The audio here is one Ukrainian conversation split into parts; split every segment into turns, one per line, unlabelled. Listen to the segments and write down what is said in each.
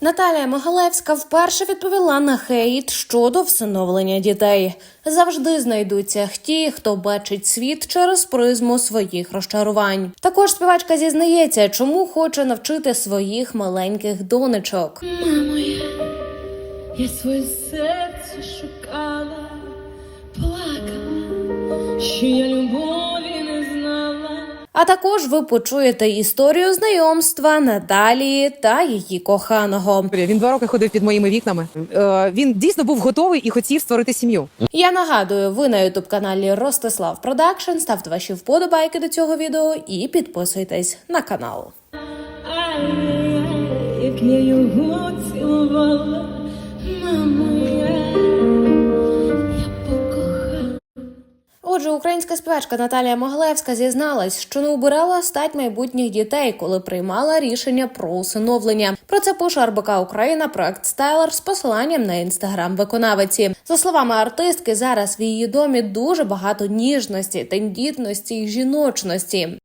Наталія Могалевська вперше відповіла на хейт щодо всиновлення дітей. Завжди знайдуться ті, хто бачить світ через призму своїх розчарувань. Також співачка зізнається, чому хоче навчити своїх маленьких донечок.
Мамо, я, я своє серце шукала, плакала, що я знала.
А також ви почуєте історію знайомства Наталії та її коханого.
Він два роки ходив під моїми вікнами. Е, Він дійсно був готовий і хотів створити сім'ю.
Я нагадую, ви на ютуб каналі Ростислав Продакшн. Ставте ваші вподобайки до цього відео і підписуйтесь на канал.
Як я його цілувала, мамо,
Отже, українська співачка Наталія Моглевська зізналась, що не обирала стать майбутніх дітей, коли приймала рішення про усиновлення. Про це пише РБК Україна, проект Стайлер з посиланням на інстаграм виконавиці. За словами артистки, зараз в її домі дуже багато ніжності, тендітності й жіночності.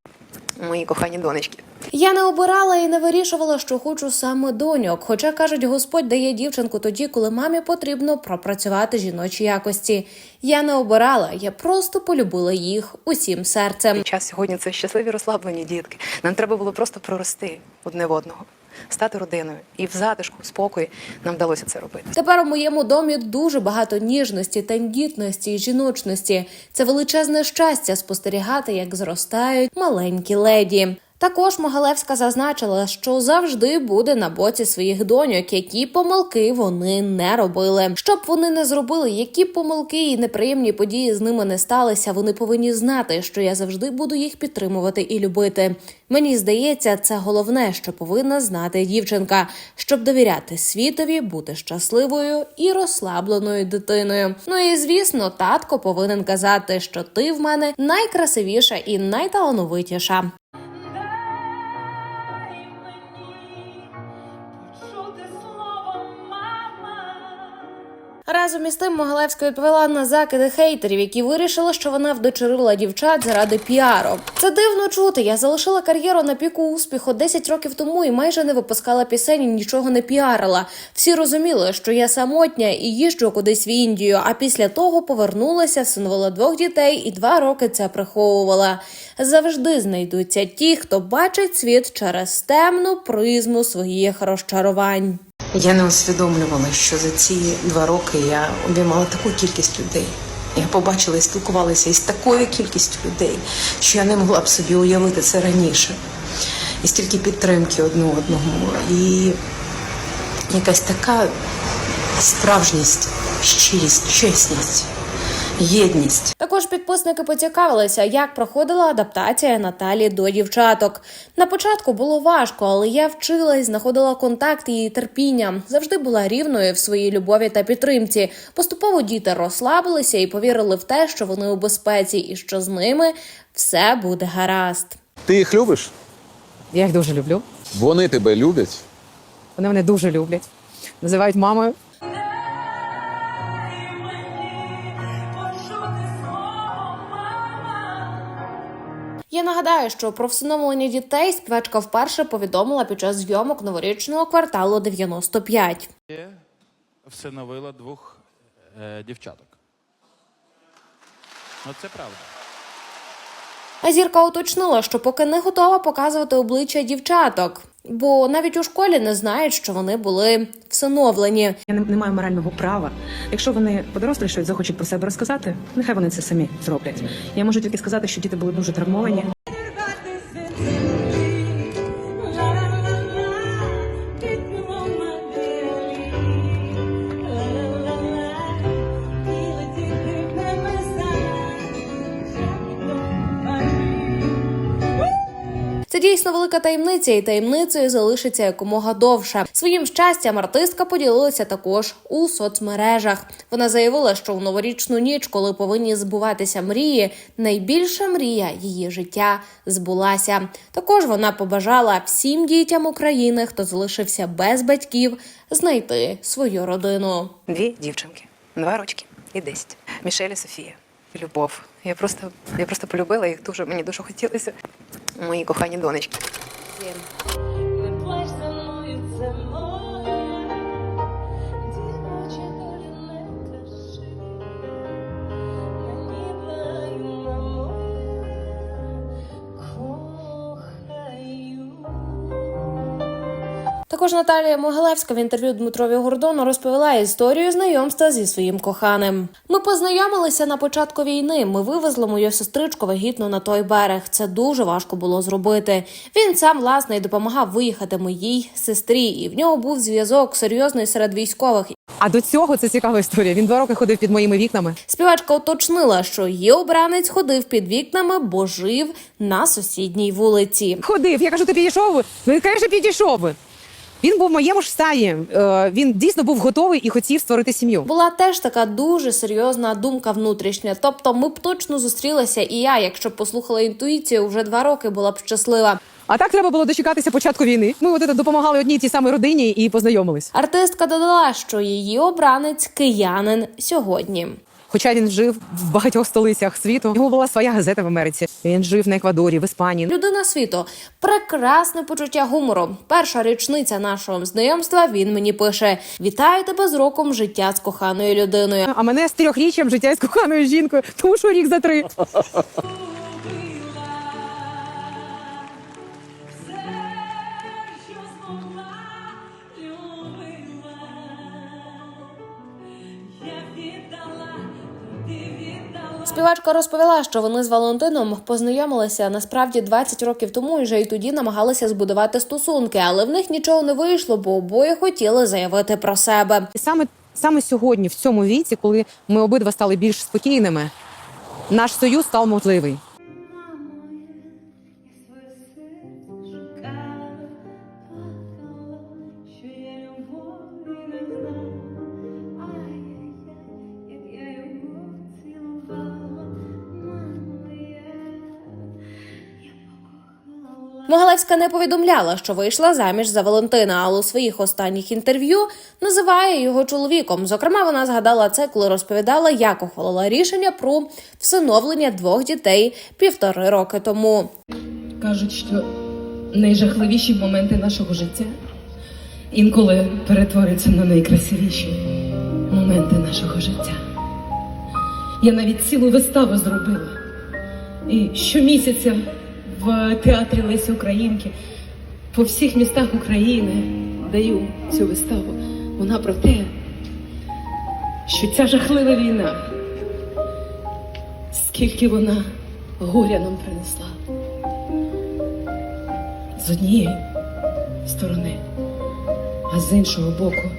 Мої кохані донечки.
Я не обирала і не вирішувала, що хочу саме доньок. Хоча кажуть, Господь дає дівчинку тоді, коли мамі потрібно пропрацювати жіночі якості. Я не обирала, я просто полюбила їх усім серцем.
Час сьогодні це щасливі розслаблені дітки. Нам треба було просто прорости одне в одного, стати родиною. І в затишку, в нам вдалося це робити.
Тепер у моєму домі дуже багато ніжності, тендітності і жіночності. Це величезне щастя спостерігати, як зростають маленькі леді. Також Могалевська зазначила, що завжди буде на боці своїх доньок, які помилки вони не робили. Щоб вони не зробили, які помилки і неприємні події з ними не сталися. Вони повинні знати, що я завжди буду їх підтримувати і любити. Мені здається, це головне, що повинна знати дівчинка, щоб довіряти світові, бути щасливою і розслабленою дитиною. Ну і звісно, татко повинен казати, що ти в мене найкрасивіша і найталановитіша. Разом із тим Могалевська відповіла на закиди хейтерів, які вирішили, що вона вдочерила дівчат заради піару. Це дивно чути. Я залишила кар'єру на піку успіху 10 років тому і майже не випускала пісень, нічого не піарила. Всі розуміли, що я самотня і їжджу кудись в Індію. А після того повернулася, всиновила двох дітей і два роки це приховувала. Завжди знайдуться ті, хто бачить світ через темну призму своїх розчарувань.
Я не усвідомлювала, що за ці два роки я обіймала таку кількість людей. Я побачила і спілкувалася із такою кількістю людей, що я не могла б собі уявити це раніше. І стільки підтримки одне одного, і якась така справжність, щирість, чесність, єдність.
Також підписники поцікавилися, як проходила адаптація Наталі до дівчаток. На початку було важко, але я вчилась, знаходила контакт і терпіння. Завжди була рівною в своїй любові та підтримці. Поступово діти розслабилися і повірили в те, що вони у безпеці, і що з ними все буде гаразд.
Ти їх любиш?
Я їх дуже люблю.
Вони тебе люблять.
Вони мене дуже люблять. Називають мамою.
Я нагадаю, що про всиновлення дітей співачка вперше повідомила під час зйомок новорічного кварталу 95.
всиновила двох е, дівчаток. Ну, це правда.
А зірка уточнила, що поки не готова показувати обличчя дівчаток, бо навіть у школі не знають, що вони були всиновлені.
Я не, не маю морального права. Якщо вони подорослішають, захочуть про себе розказати, нехай вони це самі зроблять. Я можу тільки сказати, що діти були дуже травмовані.
Велика таємниця, і таємницею залишиться якомога довше. Своїм щастям артистка поділилася також у соцмережах. Вона заявила, що в новорічну ніч, коли повинні збуватися мрії, найбільша мрія її життя збулася. Також вона побажала всім дітям України, хто залишився без батьків, знайти свою родину.
Дві дівчинки, два рочки і десять. Мішель і Софія любов. Я просто я просто полюбила їх дуже, мені дуже хотілося. Мої кохані донечки.
Також Наталія Могилевська в інтерв'ю Дмитрові Гордону розповіла історію знайомства зі своїм коханим. Ми познайомилися на початку війни. Ми вивезли мою сестричку вагітну на той берег. Це дуже важко було зробити. Він сам власне й допомагав виїхати моїй сестрі, і в нього був зв'язок серйозний серед військових.
А до цього це цікава історія. Він два роки ходив під моїми вікнами.
Співачка уточнила, що її обранець ходив під вікнами, бо жив на сусідній вулиці.
Ходив. Я кажу, ти підійшов? би?» Він каже, підійшов. Він був в моєму ж стані. Е, Він дійсно був готовий і хотів створити сім'ю.
Була теж така дуже серйозна думка внутрішня. Тобто, ми б точно зустрілися, і я, якщо б послухала інтуїцію, вже два роки була б щаслива.
А так треба було дочекатися початку війни. Ми от це допомагали одній тій самій родині і познайомились.
Артистка додала, що її обранець киянин сьогодні.
Хоча він жив в багатьох столицях світу. У нього була своя газета в Америці. Він жив на Еквадорі, в Іспанії.
Людина світу, прекрасне почуття гумору. Перша річниця нашого знайомства. Він мені пише: Вітаю тебе з роком життя з коханою людиною.
А мене з трьохріччям життя з коханою жінкою, тому що рік за три.
Співачка розповіла, що вони з Валентином познайомилися насправді 20 років тому і вже й тоді намагалися збудувати стосунки, але в них нічого не вийшло, бо обоє хотіли заявити про себе.
І саме саме сьогодні, в цьому віці, коли ми обидва стали більш спокійними, наш союз став можливий.
Покохала.
Могилевська не повідомляла, що вийшла заміж за Валентина, але у своїх останніх інтерв'ю називає його чоловіком. Зокрема, вона згадала це, коли розповідала, як ухвалила рішення про всиновлення двох дітей півтори роки тому.
Кажуть, що найжахливіші моменти нашого життя інколи перетворюються на найкрасивіші моменти нашого життя. Я навіть цілу виставу зробила. І щомісяця в театрі Лесі Українки по всіх містах України даю цю виставу. Вона про те, що ця жахлива війна, скільки вона горя нам принесла з однієї сторони, а з іншого боку,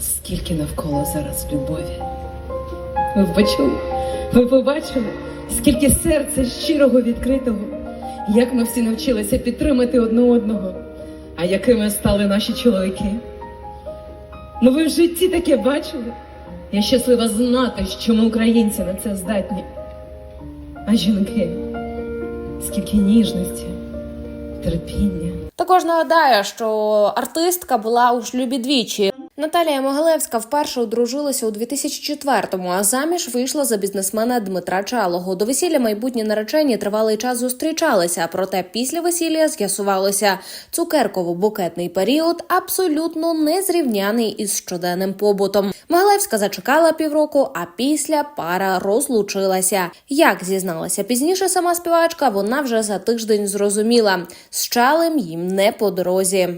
скільки навколо зараз любові. Почули? Ви побачили, скільки серця щирого відкритого, як ми всі навчилися підтримати одне одного, а якими стали наші чоловіки. Ну ви в житті таке бачили? Я щаслива знати, що ми українці на це здатні. А жінки, скільки ніжності, терпіння.
Також нагадаю, що артистка була у шлюбі двічі. Наталія Могилевська вперше одружилася у 2004-му, а заміж вийшла за бізнесмена Дмитра Чалого. До весілля майбутні наречені тривалий час зустрічалися, проте після весілля з'ясувалося, цукерково-букетний період абсолютно незрівняний із щоденним побутом. Могилевська зачекала півроку, а після пара розлучилася. Як зізналася пізніше сама співачка, вона вже за тиждень зрозуміла, з чалем їм не по дорозі.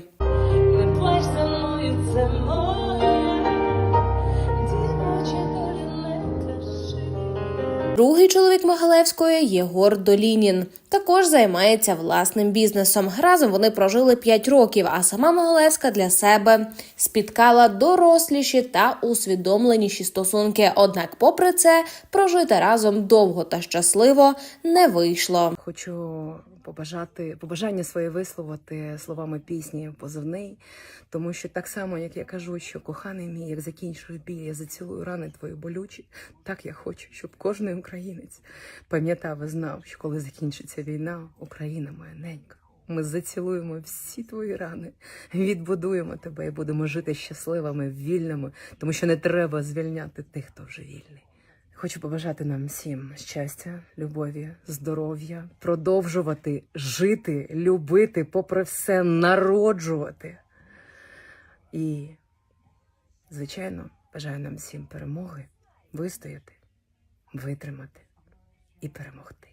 Другий чоловік Могилевської Єгор Долінін. Також займається власним бізнесом. Разом вони прожили 5 років, а сама Могилевська для себе спіткала доросліші та усвідомленіші стосунки. Однак, попри це, прожити разом довго та щасливо не вийшло.
Хочу побажати побажання своє висловити словами пісні позивний, тому що так само, як я кажу, що коханий мій, як закінчую біль, я зацілую рани твої болючі. Так я хочу, щоб кожен українець пам'ятав і знав, що коли закінчиться війна, Україна моя ненька. Ми зацілуємо всі твої рани, відбудуємо тебе і будемо жити щасливими, вільними, тому що не треба звільняти тих, хто вже вільний. Хочу побажати нам всім щастя, любові, здоров'я, продовжувати жити, любити, попри все, народжувати. І, звичайно, бажаю нам всім перемоги, вистояти, витримати і перемогти.